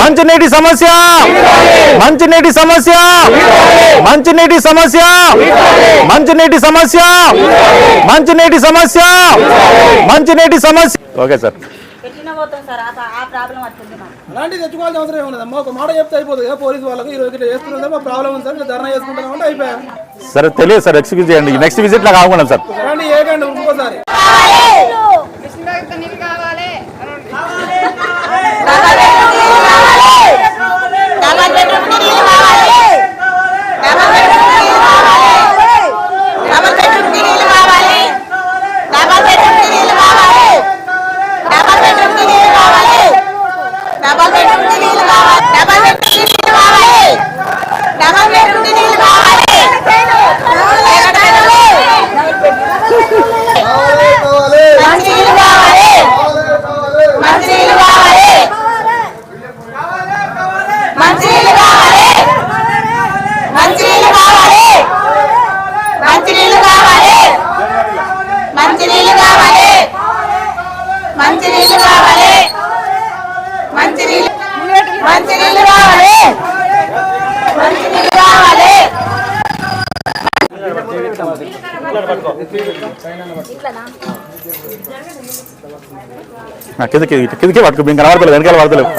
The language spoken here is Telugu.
మంచినీటి సమస్య! మంచినీటి సమస్య! మంచినీటి సమస్య! మంచినీటి సమస్య! మంచినీటి సమస్య! మంచినీటి సమస్య! Okay sir. అలాంటివి తెచ్చుకోవాల్సిన అవసరం ఏమున్నదమ్మా ఒక మాట చెప్తే అయిపోతుంది కదా పోలీసు వాళ్ళకి ఈ రోజు ఇట్లా మా ప్రాబ్లం ఉంది సార్. ధర్నా చేసుకుంటున్నాం అంటే అయిపోయాం సరే తెలియదు సార్. ఎక్స్క్యూజ్ చేయండి. నెక్స్ట్ విజిట్ లాగా ఆగుకున్నాం సార్. అలాంటి ఏకండి ఇంకోసారి మంచి నీళ్ళు కావాలి. మంచి నీళ్ళు మంచి నీళ్ళు కావాలి. మంచి నీళ్ళు కావాలి కిందకి కిందకి పట్టుకు మేము కనబడతలేదు వెనకాల పడతలేవు